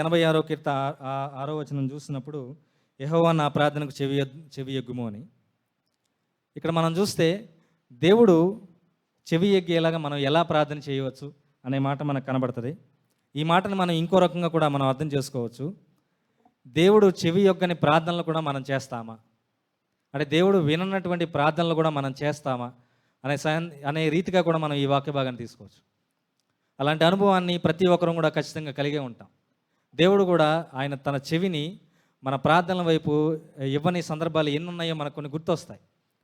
ఎనభై ఆరో కీర్త ఆ- ఆరో వచనం చూసినప్పుడు యహోవా నా ప్రార్థనకు చెవి ఎగ్- చెవి ఎగ్గుము అని. ఇక్కడ మనం చూస్తే దేవుడు చెవి ఎగ్గేలాగా మనం ఎలా ప్రార్థన చేయవచ్చు అనే మాట మనకు కనబడుతుంది. ఈ మాటను మనం ఇంకో రకంగా కూడా మనం అర్థం చేసుకోవచ్చు. దేవుడు చెవి యొక్కని ప్రార్థనలు కూడా మనం చేస్తామా? అంటే దేవుడు విననటువంటి ప్రార్థనలు కూడా మనం చేస్తామా? అనే అనే రీతిగా కూడా మనం ఈ వాక్య భాగాన్ని తీసుకోవచ్చు. అలాంటి అనుభవాన్ని ప్రతి ఒక్కరూ కూడా ఖచ్చితంగా కలిగే ఉంటాం. దేవుడు కూడా ఆయన తన చెవిని మన ప్రార్థనల వైపు ఇవ్వని సందర్భాలు ఎన్ని ఉన్నాయో మనకు కొన్ని గుర్తొస్తాయి.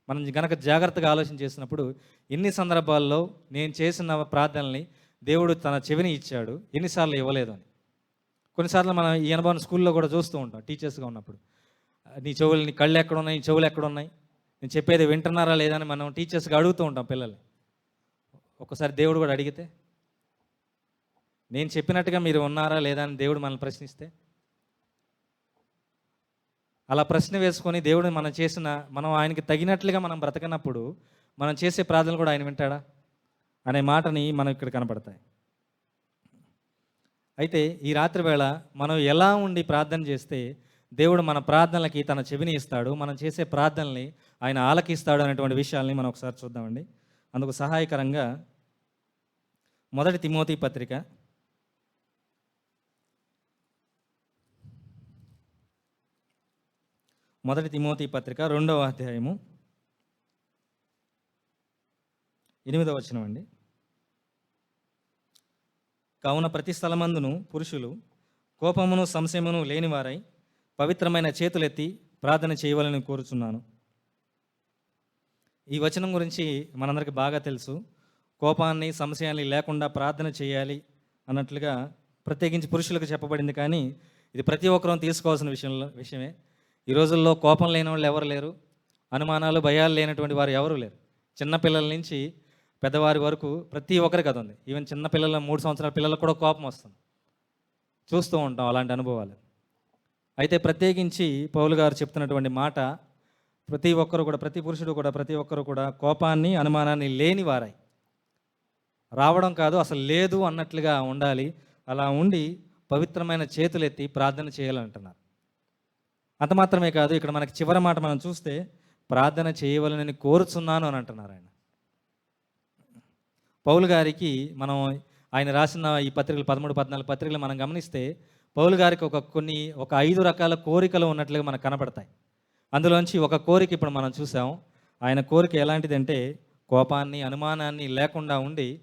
మనం గనక జాగ్రత్తగా ఆలోచన చేసినప్పుడు ఎన్ని సందర్భాల్లో నేను చేసిన ప్రార్థనల్ని దేవుడు తన చెవిని ఇచ్చాడు ఎన్నిసార్లు ఇవ్వలేదు అని. కొన్నిసార్లు మనం ఈ అనుభవం స్కూల్లో కూడా చూస్తూ ఉంటాం టీచర్స్గా ఉన్నప్పుడు. నీ చెవులు నీ కళ్ళు ఎక్కడ ఉన్నాయి నీ చెవులు ఎక్కడ ఉన్నాయి నేను చెప్పేది వింటున్నారా లేదా అని మనం టీచర్స్గా అడుగుతూ ఉంటాం పిల్లల్ని. ఒక్కసారి దేవుడు కూడా అడిగితే నేను చెప్పినట్టుగా మీరు ఉన్నారా లేదా అని దేవుడు మనల్ని ప్రశ్నిస్తే? అలా ప్రశ్న వేసుకొని దేవుడు మనం చేసిన మనం ఆయనకి తగినట్లుగా మనం బ్రతకనప్పుడు మనం చేసే ప్రార్థనలు కూడా ఆయన వింటాడా? అనే మాటని మనం ఇక్కడ కనపడతాయి. అయితే ఈ రాత్రి వేళ మనం ఎలా ఉండి ప్రార్థన చేస్తే దేవుడు మన ప్రార్థనలకి తన చెవిని ఇస్తాడు మనం చేసే ప్రార్థనల్ని ఆయన ఆలకిస్తాడు అనేటువంటి విషయాల్ని మనం ఒకసారి చూద్దామండి. అందుకు సహాయకరంగా మొదటి తిమోతి పత్రిక మొదటి తిమోతి పత్రిక రెండవ అధ్యాయము. ఎనిమిదవ వచనం అండి. కావున ప్రతి స్థలమందును పురుషులు కోపమును సంశయమును లేనివారై పవిత్రమైన చేతులెత్తి ప్రార్థన చేయవాలని కోరుచున్నాను. ఈ వచనం గురించి మనందరికీ బాగా తెలుసు. కోపాన్ని సంశయాన్ని లేకుండా ప్రార్థన చేయాలి అన్నట్లుగా ప్రత్యేకించి పురుషులకు చెప్పబడింది కానీ ఇది ప్రతి ఒక్కరూ తీసుకోవాల్సిన విషయంలో విషయమే. ఈ రోజుల్లో కోపం లేని వాళ్ళు ఎవరు లేరు? అనుమానాలు భయాలు లేనటువంటి వారు ఎవరు లేరు? చిన్నపిల్లల నుంచి పెద్దవారి వరకు ప్రతి ఒక్కరికి అది ఉంది. ఈవెన్ చిన్న పిల్లల మూడు సంవత్సరాల పిల్లలకు కూడా కోపం వస్తుంది. చూస్తూ ఉంటాం అలాంటి అనుభవాలు. అయితే ప్రత్యేకించి పౌలు గారు చెప్తున్నటువంటి మాట ప్రతి ఒక్కరు కూడా ప్రతి పురుషుడు కూడా ప్రతి ఒక్కరు కూడా కోపాన్ని అనుమానాన్ని లేని వారై. రావడం కాదు అసలు లేదు అన్నట్లుగా ఉండాలి. అలా ఉండి పవిత్రమైన చేతులెత్తి ప్రార్థన చేయాలంటున్నారు. అంత మాత్రమే కాదు ఇక్కడ మనకి చివరి మాట మనం చూస్తే ప్రార్థన చేయవలనని కోరుచున్నాను అని అంటున్నారు ఆయన. పౌలు గారికి మనం ఆయన రాసిన ఈ పత్రికలు పదమూడు పద్నాలుగు పత్రికలు మనం గమనిస్తే పౌలు గారికి ఒక కొన్ని ఒక ఐదు రకాల కోరికలు ఉన్నట్లుగా మనకు కనపడతాయి. అందులోంచి ఒక కోరిక ఇప్పుడు మనం చూసాం. ఆయన కోరిక ఎలాంటిదంటే కోపాన్ని అనుమానాన్ని లేకుండా ఉండి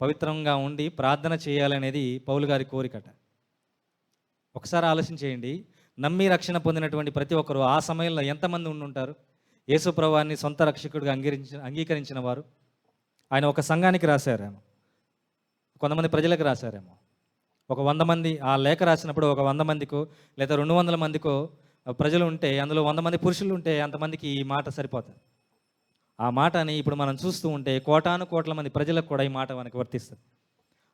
పవిత్రంగా ఉండి ప్రార్థన చేయాలనేది పౌలు గారి కోరికట. ఒకసారి ఆలోచన చేయండి నమ్మి రక్షణ పొందినటువంటి ప్రతి ఒక్కరు ఆ సమయంలో ఎంతమంది ఉండి ఉంటారు యేసు సొంత రక్షకుడిగా అంగీకరించిన అంగీకరించిన వారు. ఆయన ఒక సంఘానికి రాశారేమో. కొంతమంది ప్రజలకు రాశారేమో. ఒక వంద మంది ఆ లేఖ రాసినప్పుడు ఒక వంద మందికో లేదా రెండు వందల మందికో ప్రజలు ఉంటే అందులో వంద మంది పురుషులు ఉంటే అంతమందికి ఈ మాట సరిపోతుంది ఆ మాటని ఇప్పుడు మనం చూస్తూ ఉంటే కోటాను కోట్ల మంది ప్రజలకు కూడా ఈ మాట మనకి వర్తిస్తుంది.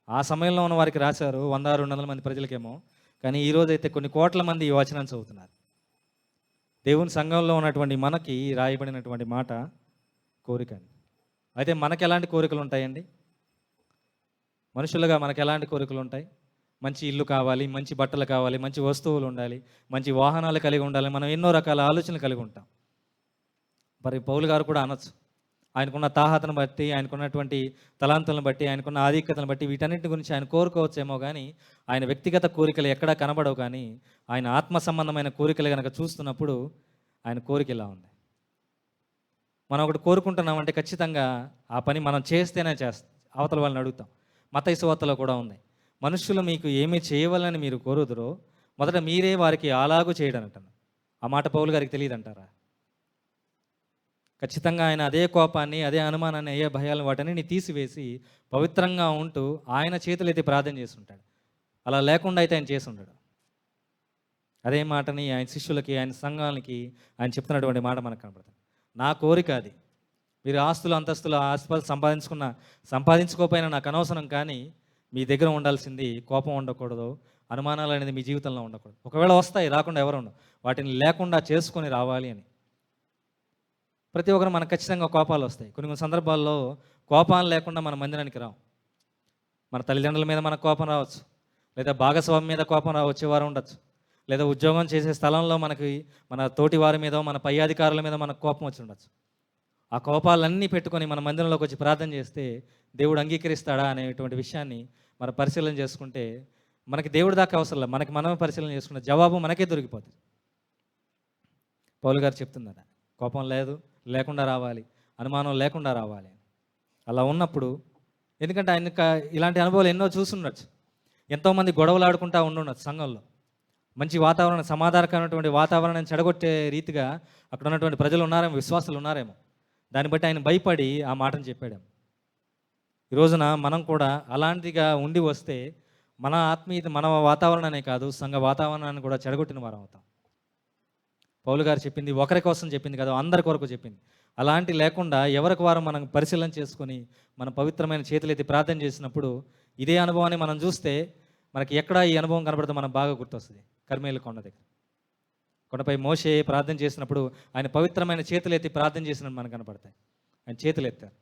ఆ సమయంలో ఉన్న వారికి రాశారు వంద రెండు వందల మంది ప్రజలకేమో కానీ ఈరోజైతే కొన్ని కోట్ల మంది ఈ వచనాన్ని చదువుతున్నారు. దేవుని సంఘంలో ఉన్నటువంటి మనకి రాయబడినటువంటి మాట కోరిక అయితే మనకు ఎలాంటి కోరికలు ఉంటాయండి? మనుషులుగా మనకు ఎలాంటి కోరికలు ఉంటాయి? మంచి ఇల్లు కావాలి మంచి బట్టలు కావాలి మంచి వస్తువులు ఉండాలి మంచి వాహనాలు కలిగి ఉండాలి మనం ఎన్నో రకాల ఆలోచనలు కలిగి ఉంటాం. మరి పౌలు గారు కూడా అనొచ్చు. ఆయనకున్న తాహతను బట్టి ఆయనకున్నటువంటి తలాంతులను బట్టి ఆయనకున్న ఆధిక్యతను బట్టి వీటన్నిటి గురించి ఆయన కోరుకోవచ్చేమో కానీ ఆయన వ్యక్తిగత కోరికలు ఎక్కడా కనబడవు కానీ ఆయన ఆత్మ సంబంధమైన కోరికలు కనుక చూస్తున్నప్పుడు ఆయన కోరిక ఇలా ఉంది. మనం ఒకటి కోరుకుంటున్నామంటే ఖచ్చితంగా ఆ పని మనం చేస్తేనే చేస్తాం అవతల వాళ్ళని అడుగుతాం. మత ఇసువతలో కూడా ఉంది. మనుషులు మీకు ఏమి చేయవాలని మీరు కోరుదురో మొదట మీరే వారికి అలాగూ చేయడం ఆ మాట పౌలు గారికి తెలియదు అంటారా ఖచ్చితంగా ఆయన అదే కోపాన్ని అదే అనుమానాన్ని అయ్యే భయాలను వాటన్ని తీసివేసి పవిత్రంగా ఉంటూ ఆయన చేతులైతే ప్రార్థన చేస్తుంటాడు. అలా లేకుండా అయితే ఆయన చేసి ఉంటాడు అదే మాటని ఆయన శిష్యులకి ఆయన సంఘాలకి ఆయన చెప్తున్నటువంటి మాట మనకు కనపడుతుంది. నా కోరిక అది. మీరు ఆస్తులు అంతస్తులు ఆస్తులు సంపాదించుకున్న సంపాదించుకోకపోయినా నాకు అనవసరం కానీ మీ దగ్గర ఉండాల్సింది కోపం ఉండకూడదు అనుమానాలు అనేది మీ జీవితంలో ఉండకూడదు. ఒకవేళ వస్తాయి రాకుండా ఎవరు ఉండవు వాటిని లేకుండా చేసుకొని రావాలి అని. ప్రతి ఒక్కరు మనకు ఖచ్చితంగా కోపాలు వస్తాయి. కొన్ని కొన్ని సందర్భాల్లో కోపాలు లేకుండా మన మందిరానికి రావు. మన తల్లిదండ్రుల మీద మనకు కోపం రావచ్చు. లేదా భాగస్వామి మీద కోపం రా వచ్చేవారు ఉండొచ్చు. లేదా ఉద్యోగం చేసే స్థలంలో మనకి మన తోటి వారి మీద మన పై అధికారుల మీద మనకు కోపం వచ్చి ఉండొచ్చు. ఆ కోపాలన్నీ పెట్టుకొని మన మందిరంలోకి వచ్చి ప్రార్థన చేస్తే దేవుడు అంగీకరిస్తాడా అనేటువంటి విషయాన్ని మనం పరిశీలన చేసుకుంటే మనకి దేవుడి దాకా అవసరం లేదు. మనకి మనమే పరిశీలన చేసుకున్న జవాబు మనకే దొరికిపోతుంది. పౌలు గారు చెప్తున్నారు. కోపం లేదు. లేకుండా రావాలి. అనుమానం లేకుండా రావాలి. అలా ఉన్నప్పుడు ఎందుకంటే ఆయన ఇలాంటి అనుభవాలు ఎన్నో చూసుండొచ్చు. ఎంతోమంది గొడవలు ఆడుకుంటా ఉండుండొచ్చు సంఘంలో. మంచి వాతావరణం సమాధానకరమైనటువంటి వాతావరణాన్ని చెడగొట్టే రీతిగా అక్కడ ఉన్నటువంటి ప్రజలు ఉన్నారేమో విశ్వాసాలు ఉన్నారేమో. దాన్ని బట్టి ఆయన భయపడి ఆ మాటను చెప్పాడేమో ఈ రోజున మనం కూడా అలాంటిగా ఉండి వస్తే మన ఆత్మీయత మన వాతావరణానే కాదు సంఘ వాతావరణాన్ని కూడా చెడగొట్టిన వారం అవుతాం. పౌలు గారు చెప్పింది ఒకరి కోసం చెప్పింది కదా అందరి కొరకు చెప్పింది. అలాంటి లేకుండా ఎవరికి వారం మనం పరిశీలన చేసుకొని మన పవిత్రమైన చేతులెత్తి ప్రార్థన చేసినప్పుడు ఇదే అనుభవాన్ని మనం చూస్తే మనకి ఎక్కడ ఈ అనుభవం కనబడితే మనం బాగా గుర్తొస్తుంది. కర్మేలు కొండ దగ్గర. కొండపై మోసే ప్రార్థన చేసినప్పుడు ఆయన పవిత్రమైన చేతులెత్తి ప్రార్థన చేసినట్టు మనకు కనపడతాయి. ఆయన చేతులు ఎత్తారు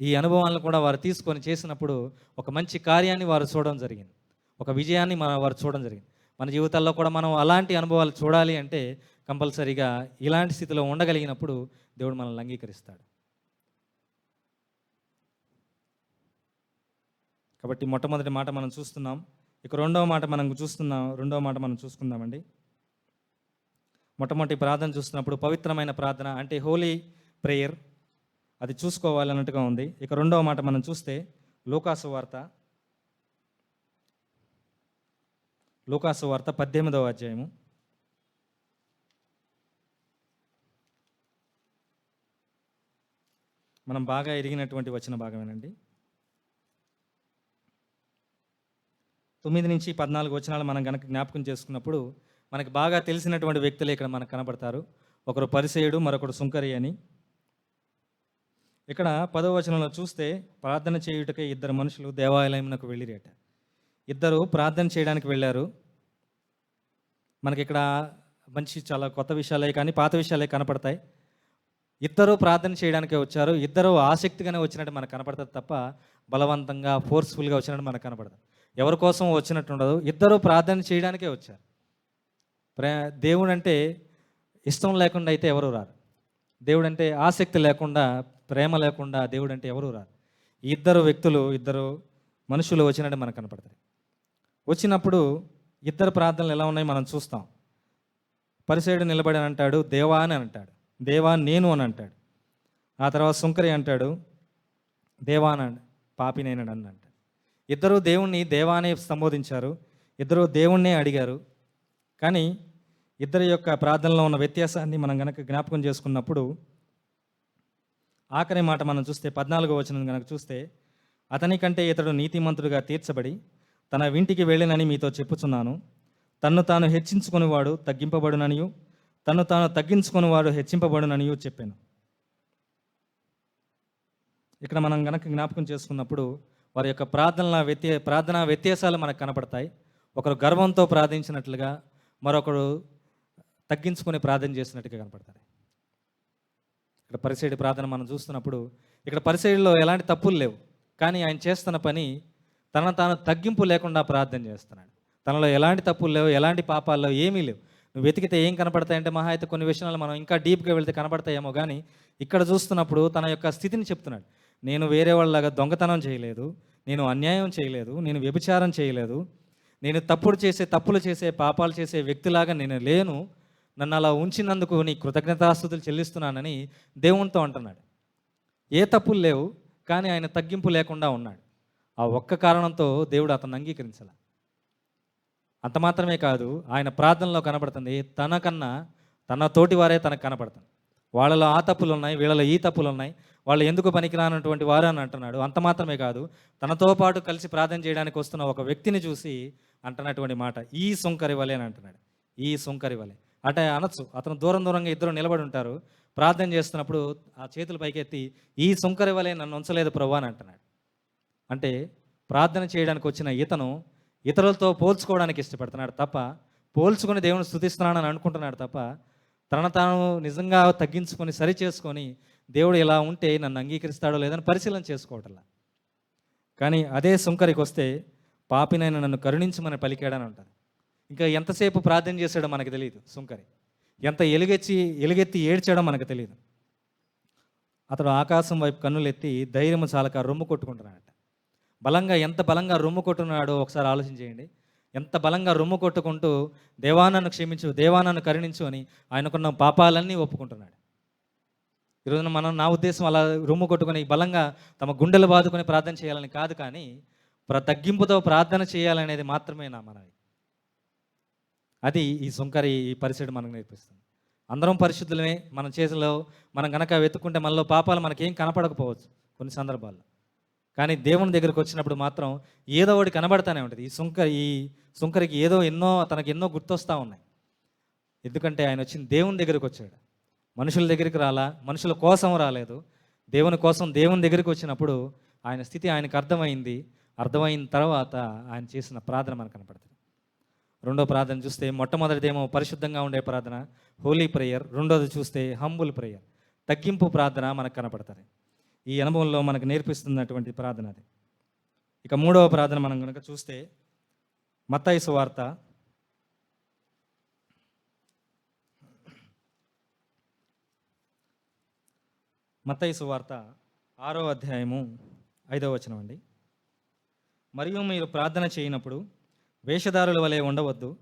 ఈ అనుభవాలను కూడా వారు తీసుకొని చేసినప్పుడు ఒక మంచి కార్యాన్ని వారు చూడడం జరిగింది. ఒక విజయాన్ని మన వారు చూడడం జరిగింది. మన జీవితాల్లో కూడా మనం అలాంటి అనుభవాలు చూడాలి అంటే కంపల్సరీగా ఇలాంటి స్థితిలో ఉండగలిగినప్పుడు దేవుడు మనల్ని అంగీకరిస్తాడు. కాబట్టి మొట్టమొదటి మాట మనం చూస్తున్నాం. ఇక రెండవ మాట మనం చూస్తున్నాం రెండవ మాట మనం చూసుకుందామండి. మొట్టమొదటి ప్రార్థన చూస్తున్నప్పుడు పవిత్రమైన ప్రార్థన అంటే హోలీ ప్రేయర్. అది చూసుకోవాలన్నట్టుగా ఉంది. ఇక రెండవ మాట మనం చూస్తే లోకాసు వార్త లోకాసు వార్త పద్దెనిమిదవ అధ్యాయము. మనం బాగా ఎరిగినటువంటి వచ్చిన భాగమేనండి. తొమ్మిది నుంచి పద్నాలుగు వచనాలు మనం కనుక జ్ఞాపకం చేసుకున్నప్పుడు మనకు బాగా తెలిసినటువంటి వ్యక్తులు ఇక్కడ మనకు కనబడతారు. ఒకరు పరిసేయుడు మరొకడు సుంకరి అని. ఇక్కడ పదవ వచనంలో చూస్తే ప్రార్థన చేయుటకే ఇద్దరు మనుషులు దేవాలయంకు వెళ్ళిరేట. ఇద్దరు ప్రార్థన చేయడానికి వెళ్ళారు. మనకి ఇక్కడ మంచి చాలా కొత్త విషయాలే కానీ పాత విషయాలే కనపడతాయి. ఇద్దరు ప్రార్థన చేయడానికే వచ్చారు. ఇద్దరు ఆసక్తిగానే వచ్చినట్టు మనకు కనపడుతుంది తప్ప బలవంతంగా ఫోర్స్ఫుల్గా వచ్చినట్టు మనకు కనపడదు. ఎవరి కోసం వచ్చినట్టు ఉండదు. ఇద్దరు ప్రార్థన చేయడానికే వచ్చారు. ప్రే దేవుడు అంటే ఇష్టం లేకుండా అయితే ఎవరు రారు. దేవుడు అంటే ఆసక్తి లేకుండా ప్రేమ లేకుండా దేవుడు అంటే ఎవరు రారు. ఇద్దరు వ్యక్తులు ఇద్దరు మనుషులు వచ్చినట్టు మనకు కనపడతాయి. వచ్చినప్పుడు ఇద్దరు ప్రార్థనలు ఎలా ఉన్నాయి మనం చూస్తాం. పరిసేడు నిలబడి అని అంటాడు దేవా అని అంటాడు దేవా నేను అని అంటాడు. ఆ తర్వాత సుంకరి అంటాడు దేవా అని పాపినైనాడు అని అంటాడు ఇద్దరు దేవుణ్ణి దేవా అనే సంబోధించారు ఇద్దరు దేవుణ్ణే అడిగారు. కానీ ఇద్దరి యొక్క ప్రార్థనలో ఉన్న వ్యత్యాసాన్ని మనం గనక జ్ఞాపకం చేసుకున్నప్పుడు ఆఖరి మాట మనం చూస్తే పద్నాలుగో వచనం కనుక చూస్తే అతని కంటే ఇతడు నీతిమంతుడుగా తీర్చబడి తన వింటికి వెళ్ళినని మీతో చెప్పుచున్నాను. తన్ను తాను హెచ్చించుకునేవాడు తగ్గింపబడుననియు తను తాను తగ్గించుకునేవాడు హెచ్చింపబడుననియు చెప్పాను. ఇక్కడ మనం గనక జ్ఞాపకం చేసుకున్నప్పుడు వారి యొక్క ప్రార్థనల వ్యత్య ప్రార్థనా వ్యత్యాసాలు మనకు కనపడతాయి. ఒకరు గర్వంతో ప్రార్థించినట్లుగా మరొకరు తగ్గించుకొని ప్రార్థన చేసినట్టుగా కనపడతారు ఇక్కడ పరిసైడి ప్రార్థన మనం చూస్తున్నప్పుడు ఇక్కడ పరిసైడిలో ఎలాంటి తప్పులు లేవు. కానీ ఆయన చేస్తున్న పని తన తాను తగ్గింపు లేకుండా ప్రార్థన చేస్తున్నాడు. తనలో ఎలాంటి తప్పులు లేవు ఎలాంటి పాపాల్లో ఏమీ లేవు. నువ్వు వెతికితే ఏం కనపడతాయంటే మహా అయితే కొన్ని విషయాలు మనం ఇంకా డీప్గా వెళ్తే కనపడతాయేమో కానీ ఇక్కడ చూస్తున్నప్పుడు తన యొక్క స్థితిని చెప్తున్నాడు. నేను వేరే వాళ్ళలాగా దొంగతనం చేయలేదు నేను అన్యాయం చేయలేదు నేను వ్యభిచారం చేయలేదు నేను తప్పుడు చేసే తప్పులు చేసే పాపాలు చేసే వ్యక్తిలాగా నేను లేను నన్ను అలా ఉంచినందుకు నీ కృతజ్ఞతాస్తుతులు చెల్లిస్తున్నానని దేవునితో అంటున్నాడు. ఏ తప్పులు లేవు కానీ ఆయన తగ్గింపు లేకుండా ఉన్నాడు. ఆ ఒక్క కారణంతో దేవుడు అతను అంగీకరించాల. అంత మాత్రమే కాదు ఆయన ప్రార్థనలో కనబడుతుంది తనకన్నా తన తోటి వారే తనకు కనపడుతుంది వాళ్ళలో ఆ తప్పులు ఉన్నాయి వీళ్ళలో ఈ తప్పులు ఉన్నాయి వాళ్ళు ఎందుకు పనికిరానటువంటి వారు అని అంటున్నాడు. అంత మాత్రమే కాదు తనతో పాటు కలిసి ప్రార్థన చేయడానికి వస్తున్న ఒక వ్యక్తిని చూసి అంటున్నటువంటి మాట ఈ సుంకరి వలె అని అంటున్నాడు. ఈ సుంకరి వలె. అంటే అనొచ్చు అతను దూరం దూరంగా ఇద్దరు నిలబడి ఉంటారు ప్రార్థన చేస్తున్నప్పుడు ఆ చేతులు పైకెత్తి ఈ సుంకరి వలె నన్ను ఉంచలేదు ప్రభు అని అంటున్నాడు. అంటే ప్రార్థన చేయడానికి వచ్చిన ఇతను ఇతరులతో పోల్చుకోవడానికి ఇష్టపడుతున్నాడు తప్ప పోల్చుకొని దేవుని స్థుతిస్తున్నానని అనుకుంటున్నాడు తప్ప తన తాను నిజంగా తగ్గించుకొని సరి చేసుకొని దేవుడు ఇలా ఉంటే నన్ను అంగీకరిస్తాడో లేదని పరిశీలన చేసుకోవటంలా. కానీ అదే సుంకరికి వస్తే పాపినైన నన్ను కరుణించమని పలికాడని అంటారు. ఇంకా ఎంతసేపు ప్రార్థన చేశాడో మనకు తెలియదు సుంకరి. ఎంత ఎలుగెచ్చి ఎలుగెత్తి ఏడ్చాడో మనకు తెలియదు అతడు ఆకాశం వైపు కన్నులెత్తి ధైర్యము చాలక రొమ్ము కొట్టుకుంటున్నాడట. బలంగా ఎంత బలంగా రొమ్ము కొట్టున్నాడో ఒకసారి ఆలోచించేయండి. ఎంత బలంగా రొమ్ము కొట్టుకుంటూ దేవానన్ను క్షమించు దేవానన్ను కరుణించు అని ఆయనకున్న పాపాలన్నీ ఒప్పుకుంటున్నాడు. ఈరోజున మనం నా ఉద్దేశం అలా రొమ్ము కొట్టుకొని బలంగా తమ గుండెలు బాదుకొని ప్రార్థన చేయాలని కాదు కానీ ప్ర తగ్గింపుతో ప్రార్థన చేయాలనేది మాత్రమే నా మనవి. అది ఈ సుంకరి ఈ పరిస్థితి మనకు నేర్పిస్తుంది. అందరం పరిశుద్ధులమే మన చేతిలో మనం గనక వెతుక్కుంటే మనలో పాపాలు మనకేం కనపడకపోవచ్చు కొన్ని సందర్భాల్లో. కానీ దేవుని దగ్గరికి వచ్చినప్పుడు మాత్రం ఏదో ఒకటి కనబడతానే ఉంటుంది. ఈ సుంకరి ఈ సుంకరికి ఏదో ఎన్నో తనకి ఎన్నో గుర్తొస్తూ ఉన్నాయి. ఎందుకంటే ఆయన వచ్చిన దేవుని దగ్గరికి వచ్చాడు. మనుషుల దగ్గరికి రాలా మనుషుల కోసం రాలేదు. దేవుని కోసం దేవుని దగ్గరికి వచ్చినప్పుడు ఆయన స్థితి ఆయనకు అర్థమైంది. అర్థమైన తర్వాత ఆయన చేసిన ప్రార్థన మనకు కనపడుతుంది. రెండో ప్రార్థన చూస్తే మొట్టమొదటిదేమో పరిశుద్ధంగా ఉండే ప్రార్థన హోలీ ప్రేయర్. రెండోది చూస్తే హంబుల్ ప్రేయర్. తగ్గింపు ప్రార్థన మనకు కనపడుతుంది. ఈ అనుభవంలో మనకు నేర్పిస్తున్నటువంటి ప్రార్థన అది. ఇక మూడవ ప్రార్థన మనం కనుక చూస్తే మత్తాయిసు వార్త. మత్తయి వార్త ఆరో అధ్యాయము ఐదవ వచనం అండి. మరియు మీరు ప్రార్థన చేయనప్పుడు వేషధారుల వలె ఉండవద్దు.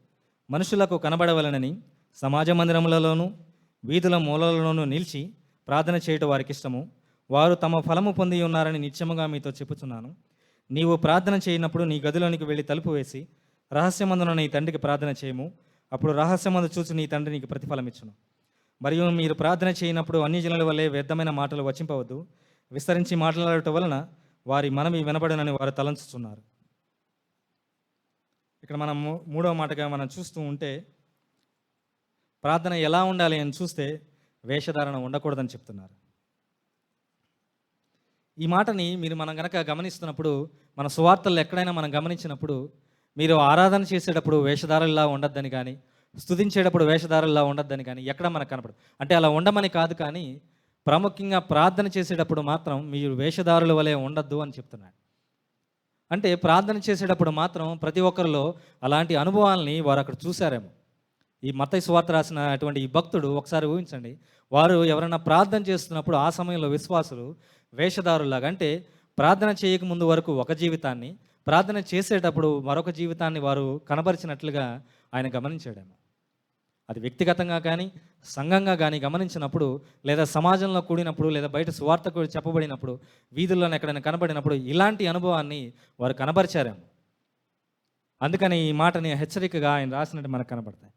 మనుషులకు కనబడవలనని సమాజ మందిరములలోనూ వీధుల మూలలలోనూ నిలిచి ప్రార్థన చేయటం వారికి ఇష్టము. వారు తమ ఫలము పొంది ఉన్నారని నిత్యముగా మీతో చెప్పుచున్నాను. నీవు ప్రార్థన చేయనప్పుడు నీ గదిలోనికి వెళ్ళి తలుపు వేసి రహస్యమందున నీ తండ్రికి ప్రార్థన చేయము. అప్పుడు రహస్యమందు చూసి నీ తండ్రి నీకు ప్రతిఫలం ఇచ్చును మరియు మీరు ప్రార్థన చేయనప్పుడు అన్ని జనుల వల్లే వ్యర్థమైన మాటలు వచింపవద్దు. విస్తరించి మాట్లాడటం వలన వారి మనవి వినబడనని వారు తలంచుతున్నారు ఇక్కడ మనం మూడవ మాటగా మనం చూస్తూ ఉంటే ప్రార్థన ఎలా ఉండాలి అని చూస్తే వేషధారణ ఉండకూడదని చెప్తున్నారు. ఈ మాటని మీరు మనం గనక గమనిస్తున్నప్పుడు మన సువార్తలు ఎక్కడైనా మనం గమనించినప్పుడు మీరు ఆరాధన చేసేటప్పుడు వేషధారుల్లా ఉండొద్దని కానీ స్థుతించేటప్పుడు వేషధారుల్లా ఉండొద్దని కానీ ఎక్కడ మనకు కనపడదు. అంటే అలా ఉండమని కాదు కానీ ప్రాముఖ్యంగా ప్రార్థన చేసేటప్పుడు మాత్రం మీరు వేషధారుల వలె ఉండొద్దు అని చెప్తున్నాడు. అంటే ప్రార్థన చేసేటప్పుడు మాత్రం ప్రతి ఒక్కరిలో అలాంటి అనుభవాల్ని వారు అక్కడ చూశారేమో. ఈ మత్తయి సువార్త రాసిన అటువంటి ఈ భక్తుడు ఒకసారి ఊహించండి వారు ఎవరైనా ప్రార్థన చేస్తున్నప్పుడు ఆ సమయంలో విశ్వాసులు వేషధారులాగా అంటే ప్రార్థన చేయకముందు వరకు ఒక జీవితాన్ని ప్రార్థన చేసేటప్పుడు మరొక జీవితాన్ని వారు కనబరిచినట్లుగా ఆయన గమనించాడేమో. అది వ్యక్తిగతంగా కానీ సంఘంగా కానీ గమనించినప్పుడు లేదా సమాజంలో కూడినప్పుడు లేదా బయట సువార్తకు చెప్పబడినప్పుడు వీధుల్లోనే ఎక్కడైనా కనబడినప్పుడు ఇలాంటి అనుభవాన్ని వారు కనబరిచారేమో. అందుకని ఈ మాటని హెచ్చరికగా ఆయన రాసినట్టు మనకు కనబడతాయి.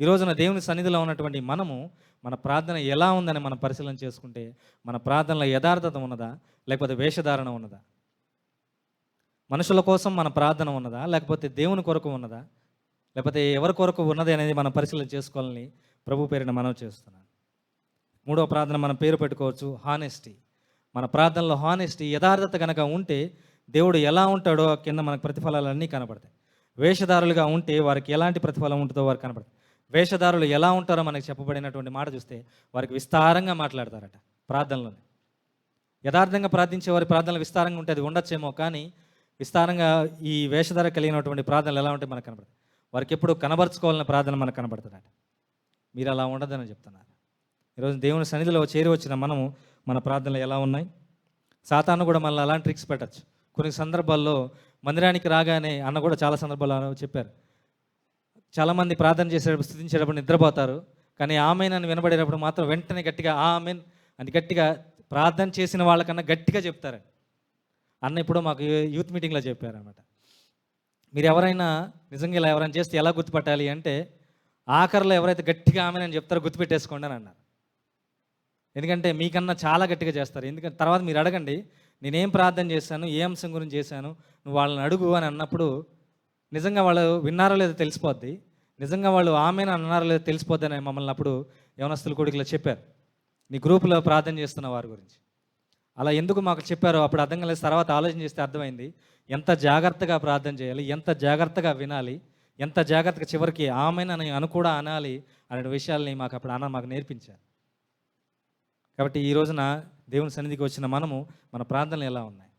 ఈ రోజున దేవుని సన్నిధిలో ఉన్నటువంటి మనము మన ప్రార్థన ఎలా ఉందని మనం పరిశీలన చేసుకుంటే మన ప్రార్థనలో యథార్థత ఉన్నదా? లేకపోతే వేషధారణ ఉన్నదా? మనుషుల కోసం మన ప్రార్థన ఉన్నదా? లేకపోతే దేవుని కొరకు ఉన్నదా? లేకపోతే ఎవరి కొరకు ఉన్నది అనేది మనం పరిశీలన చేసుకోవాలని ప్రభు పేరిన మనం చేస్తున్నాను. మూడో ప్రార్థన మనం పేరు పెట్టుకోవచ్చు హానెస్టీ మన ప్రార్థనలో హానెస్టీ యథార్థత కనుక ఉంటే దేవుడు ఎలా ఉంటాడో కింద మనకు ప్రతిఫలాలన్నీ కనబడతాయి వేషధారులుగా ఉంటే వారికి ఎలాంటి ప్రతిఫలం ఉంటుందో వారికి కనపడతాయి. వేషధారులు ఎలా ఉంటారో మనకు చెప్పబడినటువంటి మాట చూస్తే వారికి విస్తారంగా మాట్లాడతారట ప్రార్థనలోనే. యథార్థంగా ప్రార్థించే వారి ప్రార్థనలు విస్తారంగా ఉంటే అది ఉండొచ్చేమో కానీ విస్తారంగా ఈ వేషధార కలిగినటువంటి ప్రార్థనలు ఎలా ఉంటాయి మనకు కనబడతాయి వారికి ఎప్పుడు కనబరుచుకోవాలన్న ప్రార్థన మనకు కనబడుతుందట మీరు అలా ఉండదని చెప్తున్నారు. ఈరోజు దేవుని సన్నిధిలో చేరి వచ్చిన మనము మన ప్రార్థనలు ఎలా ఉన్నాయి? సాతాను కూడా మళ్ళీ అలాంటి ట్రిక్స్ పెట్టచ్చు. కొన్ని సందర్భాల్లో మందిరానికి రాగానే అన్న కూడా చాలా సందర్భాల్లో చెప్పారు. చాలామంది ప్రార్థన చేసేటప్పుడు స్థుతించేటప్పుడు నిద్రపోతారు. కానీ ఆమెన్ అని వినబడేటప్పుడు మాత్రం వెంటనే గట్టిగా ఆమెన్ అని గట్టిగా ప్రార్థన చేసిన వాళ్ళకన్నా గట్టిగా చెప్తారు. అన్న ఇప్పుడు మాకు యూత్ మీటింగ్లో చెప్పారనమాట మీరు ఎవరైనా నిజంగా ఇలా ఎవరైనా చేస్తే ఎలా గుర్తుపట్టాలి అంటే ఆఖరిలో ఎవరైతే గట్టిగా ఆమెనని చెప్తారో గుర్తుపెట్టేసుకోండి అని అన్నారు. ఎందుకంటే మీకన్నా చాలా గట్టిగా చేస్తారు. ఎందుకంటే తర్వాత మీరు అడగండి నేనేం ప్రార్థన చేశాను ఏ అంశం గురించి చేశాను నువ్వు వాళ్ళని అడుగు అని అన్నప్పుడు నిజంగా వాళ్ళు విన్నారో లేదో తెలిసిపోద్ది. నిజంగా వాళ్ళు ఆమెను అన్నారో లేదో తెలిసిపోద్ది అని మమ్మల్ని అప్పుడు యవనస్తుల కొడుకులో చెప్పారు. నీ గ్రూపులో ప్రార్థన చేస్తున్న వారి గురించి. అలా ఎందుకు మాకు చెప్పారో అప్పుడు అర్థం కలిసి తర్వాత ఆలోచన చేస్తే అర్థమైంది. ఎంత జాగ్రత్తగా ప్రార్థన చేయాలి? ఎంత జాగ్రత్తగా వినాలి? ఎంత జాగ్రత్తగా చివరికి ఆమెనని అను కూడా అనాలి అనే విషయాల్ని మాకు అప్పుడు అన్న మాకు నేర్పించారు. కాబట్టి ఈ రోజున దేవుని సన్నిధికి వచ్చిన మనము మన ప్రార్థనలు ఎలా ఉన్నాయి?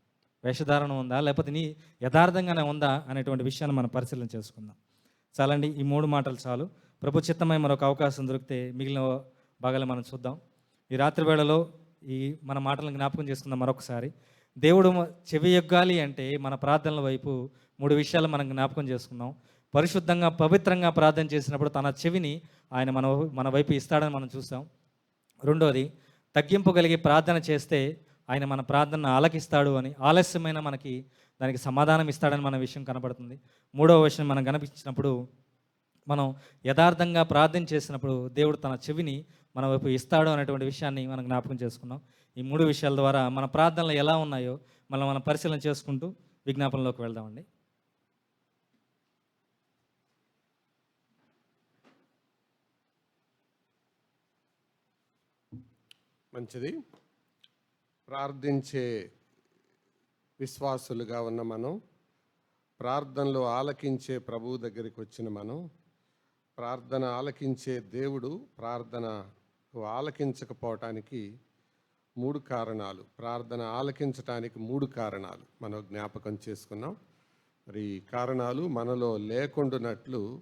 వేషధారణ ఉందా? లేకపోతే నీ యథార్థంగానే ఉందా? అనేటువంటి విషయాన్ని మనం పరిశీలన చేసుకుందాం. చాలండి ఈ మూడు మాటలు చాలు. ప్రభు చిత్తమై మరొక అవకాశం దొరికితే మిగిలిన భాగాలు మనం చూద్దాం. ఈ రాత్రి వేళలో ఈ మన మాటలను జ్ఞాపకం చేసుకుందాం మరొకసారి. దేవుడు చెవి ఎగ్గాలి అంటే మన ప్రార్థనల వైపు మూడు విషయాలు మనం జ్ఞాపకం చేసుకుందాం. పరిశుద్ధంగా పవిత్రంగా ప్రార్థన చేసినప్పుడు తన చెవిని ఆయన మన మన వైపు ఇస్తాడని మనం చూసాం. రెండోది తగ్గింపు కలిగి ప్రార్థన చేస్తే ఆయన మన ప్రార్థన ఆలకిస్తాడు అని ఆలస్యమైన మనకి దానికి సమాధానం ఇస్తాడని మన విషయం కనబడుతుంది. మూడవ విషయం మనం కనిపించినప్పుడు మనం యథార్థంగా ప్రార్థన చేసినప్పుడు దేవుడు తన చెవిని మన వైపు ఇస్తాడు అనేటువంటి విషయాన్ని మనం జ్ఞాపకం చేసుకున్నాం. ఈ మూడు విషయాల ద్వారా మన ప్రార్థనలు ఎలా ఉన్నాయో మనం మనం పరిశీలన చేసుకుంటూ విజ్ఞాపనలోకి వెళ్దామండి. మంచిది. ప్రార్థించే విశ్వాసులుగా ఉన్న మనం ప్రార్థనలో ఆలకించే ప్రభువు దగ్గరికి వచ్చిన మనం ప్రార్థన ఆలకించే దేవుడు ప్రార్థన ఆలకించకపోవటానికి మూడు కారణాలు. ప్రార్థన ఆలకించటానికి మూడు కారణాలు మనం జ్ఞాపకం చేసుకున్నాం. మరి ఈ కారణాలు మనలో లేకుండానట్లు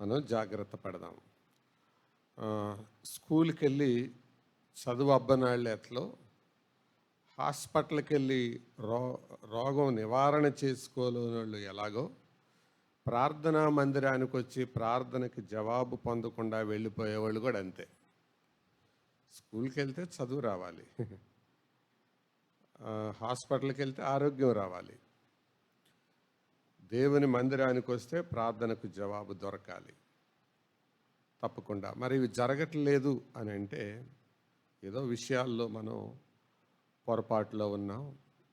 మనం జాగ్రత్త పడదాం. స్కూల్కి వెళ్ళి చదువు అబ్బనాళ్ళెట్లో హాస్పిటల్కి వెళ్ళి రో రోగం నివారణ చేసుకోలేని వాళ్ళు ఎలాగో ప్రార్థనా మందిరానికి వచ్చి ప్రార్థనకి జవాబు పొందకుండా వెళ్ళిపోయేవాళ్ళు కూడా అంతే. స్కూల్కి వెళ్తే చదువు రావాలి. హాస్పిటల్కి వెళ్తే ఆరోగ్యం రావాలి. దేవుని మందిరానికి వస్తే ప్రార్థనకు జవాబు దొరకాలి. తప్పకుండా. మరి ఇవి జరగట్లేదు అని అంటే ఏదో విషయాల్లో మనం పొరపాటులో ఉన్నాం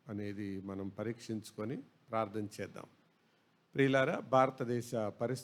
అనేది మనం పరీక్షించుకొని ప్రార్థన చేద్దాం. ప్రియులారా భారతదేశ పరిస్థితి